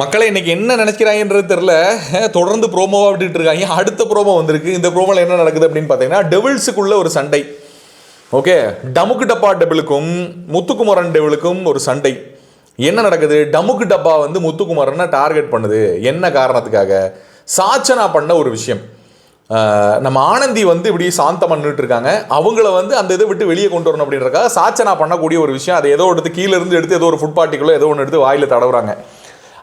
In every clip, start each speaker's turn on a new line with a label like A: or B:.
A: மக்களை இன்றைக்கி என்ன நினைக்கிறாங்கன்றது தெரில தொடர்ந்து ப்ரோமோவாக விட்டுட்டு இருக்காங்க. அடுத்த ப்ரோமோ வந்திருக்கு. இந்த ப்ரோமோவில் என்ன நடக்குது அப்படின்னு பார்த்தீங்கன்னா டெவில்ஸுக்குள்ள ஒரு சண்டை. ஓகே? டமுக்கு டப்பா டெபிளுக்கும் முத்துக்குமரன் டெபிளுக்கும் ஒரு சண்டை. என்ன நடக்குது? டமுக்கு டப்பா வந்து முத்துக்குமரனை டார்கெட் பண்ணுது. என்ன காரணத்துக்காக? சாச்சனா பண்ண ஒரு விஷயம். நம்ம ஆனந்தி வந்து இப்படி சாந்தம் பண்ணிட்டு இருக்காங்க. அவங்கள வந்து அந்த இதை விட்டு வெளியே கொண்டு வரணும் அப்படின்றக்காக சாச்சனா பண்ணக்கூடிய ஒரு விஷயம். அதை ஏதோ எடுத்து கீழே இருந்து எடுத்து ஏதோ ஒரு ஃபுட் பார்ட்டிக்குள்ளே ஏதோ ஒன்று எடுத்து வாயில் தடவுறாங்க.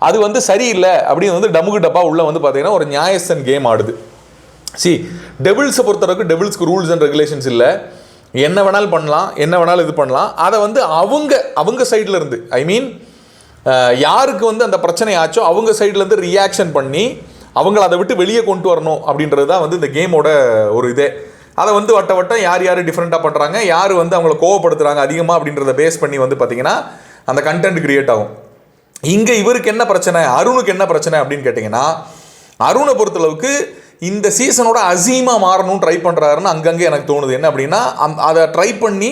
A: அது வந்து சரியில்லை அப்படின்னு வந்து டமுக்கு டப்பா உள்ள வந்து பார்த்தீங்கன்னா ஒரு நியாயசன் கேம் ஆடுது. சி டெபிள்ஸை பொறுத்தளவுக்கு டெபிள்ஸ்க்கு ரூல்ஸ் அண்ட் ரெகுலேஷன்ஸ் இல்லை. என்ன வேணாலும் பண்ணலாம் என்ன வேணாலும் இது பண்ணலாம். அதை வந்து அவங்க அவங்க சைடில் இருந்து ஐ மீன் யாருக்கு வந்து அந்த பிரச்சனை ஆச்சோ அவங்க சைட்லேருந்து ரியாக்ஷன் பண்ணி அவங்கள அதை விட்டு வெளியே கொண்டு வரணும் அப்படின்றது தான் வந்து இந்த கேமோட ஒரு இதே. அதை வந்து வட்ட வட்டம் யார் யார் டிஃப்ரெண்ட்டாக பண்ணுறாங்க யார் வந்து அவங்கள கோவப்படுத்துகிறாங்க அதிகமாக அப்படின்றத பேஸ் பண்ணி வந்து பார்த்தீங்கன்னா அந்த கண்டென்ட் கிரியேட் ஆகும். இங்கே இவருக்கு என்ன பிரச்சனை? அருணுக்கு என்ன பிரச்சனை அப்படின்னு கேட்டிங்கன்னா அருணை பொறுத்தளவுக்கு இந்த சீசனோட அசீமாக மாறணும்னு ட்ரை பண்ணுறாருன்னு அங்கங்கே எனக்கு தோணுது. என்ன அப்படின்னா அந் அதை ட்ரை பண்ணி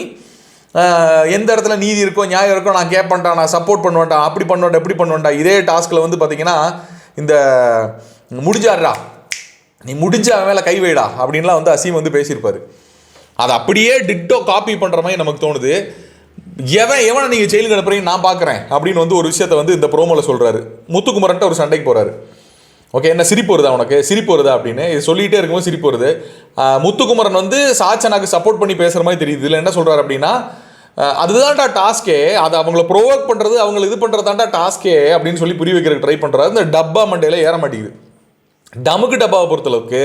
A: எந்த இடத்துல நீதி இருக்கோ நியாயம் இருக்கோ நான் கேட்பேன்டா நான் சப்போர்ட் பண்ணுவேன்டா அப்படி பண்ணுவேன்டா எப்படி பண்ணுவேன்டா இதே டாஸ்கில் வந்து பார்த்தீங்கன்னா இந்த முடிஞ்சாடுறா நீ முடிஞ்ச அவன் மேலே கை வைடா அப்படின்லாம் வந்து அசீம் வந்து பேசியிருப்பார். அதை அப்படியே டிட்டோ காப்பி பண்ணுற மாதிரி நமக்கு தோணுது. எவன் எவனை நீங்கள் ஜெயிலுக்கு அனுப்புறீங்க நான் பார்க்குறேன் அப்படின்னு வந்து ஒரு விஷயத்தை வந்து இந்த ப்ரோமோவில் சொல்கிறாரு முத்துக்குமரன்ட்ட ஒரு சண்டைக்கு போகிறாரு ஓகே என்ன சிரிப்பு வருதா உனக்கு? சிரிப்பு வருதா அப்படின்னு. இது சொல்லிகிட்டே இருக்கும்போது சிரிப்பு வருது. முத்துக்குமரன் வந்து சாச்சனாக்கு சப்போர்ட் பண்ணி பேசுகிற மாதிரி தெரியுது. இதில் என்ன சொல்கிறாரு அப்படின்னா அதுதான்டா டாஸ்கே அது அவங்கள ப்ரோவோக் பண்ணுறது அவங்கள இது பண்ணுறது டாஸ்கே அப்படின்னு சொல்லி புரிய வைக்கிறதுக்கு ட்ரை பண்ணுறாரு இந்த டப்பா மண்டையில் ஏற மாட்டேங்குது. டமுக்கு டப்பாவை பொறுத்தளவுக்கு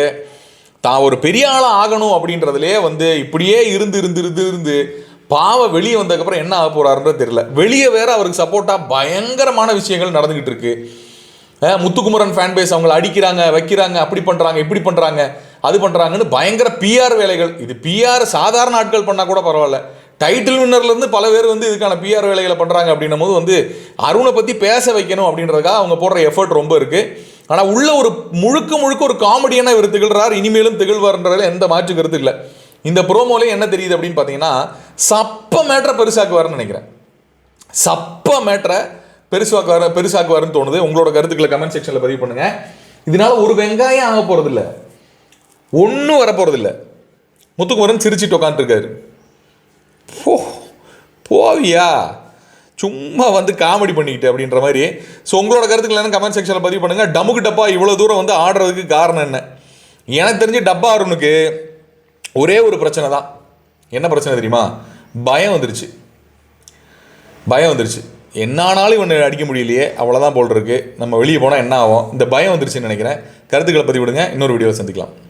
A: தான் ஒரு பெரிய ஆளாக ஆகணும் அப்படின்றதுலே வந்து இப்படியே இருந்து இருந்து இருந்து இருந்து பாவ வெளியே வந்ததுக்கப்புறம் என்ன ஆக போறாருன்றது தெரியல. வெளியே வேற அவருக்கு சப்போர்ட்டாக பயங்கரமான விஷயங்கள் நடந்துகிட்டு இருக்கு. முத்துக்குமரன் ஃபேன் பேஸ் அவங்கள அடிக்கிறாங்க வைக்கிறாங்க அப்படி பண்ணுறாங்க இப்படி பண்ணுறாங்க அது பண்ணுறாங்கன்னு பயங்கர பிஆர் வேலைகள். இது பிஆர் சாதாரண ஆட்கள் பண்ணால் கூட பரவாயில்ல. டைட்டில் வின்னர்லேருந்து பல பேர் வந்து இதுக்கான பிஆர் வேலைகளை பண்ணுறாங்க அப்படின்னும் போது வந்து அருணை பற்றி பேச வைக்கணும் அப்படின்றதுக்காக அவங்க போடுற எஃபர்ட் ரொம்ப இருக்குது ஆனால் உள்ள ஒரு முழுக்க முழுக்க ஒரு காமெடியான இவர் திகழ்கிறார் இனிமேலும் திகழ்வார்ன்றதில் எந்த மாற்று கருத்து இல்லை. இந்த ப்ரோமோலையும் என்ன தெரியுது அப்படின்னு பார்த்தீங்கன்னா சப்ப மேட்டரை பெருசாக்குவார்னு நினைக்கிறேன். சப்ப மேட்டரை பெருசாக்குவார் பெருசாக்குவாருன்னு தோணுது. உங்களோட கருத்துக்களை கமெண்ட் செக்ஷனில் பதிவு பண்ணுங்க. இதனால ஒரு வெங்காயம் ஆக போகிறதில்ல ஒன்றும் வர போகிறதில்ல முத்துக்குமரன் சிரிச்சிட்டு உட்காந்துருக்காரு போ போவியா? சும்மா வந்து காமெடி பண்ணிக்கிட்டு அப்படின்ற மாதிரி. ஸோ உங்களோட கருத்துக்கள் என்ன கமெண்ட் செக்ஷனில் பதிவு பண்ணுங்கள் டமுக்கு டப்பா இவ்வளோ தூரம் வந்து ஆடுறதுக்கு காரணம் என்ன? எனக்கு தெரிஞ்சு டப்பா அருணுக்கு ஒரே ஒரு பிரச்சனை தான். என்ன பிரச்சனை தெரியுமா? பயம் வந்துருச்சு. பயம் வந்துருச்சு. என்னானாலும் இவனை அடிக்க முடியலையே அவ்வளோதான் போல் இருக்கு. நம்ம வெளியே போனால் என்ன ஆகும்? இந்த பயம் வந்துருச்சுன்னு நினைக்கிறேன். கருத்துக்களை விடுங்க இன்னொரு வீடியோவை சந்திக்கலாம்.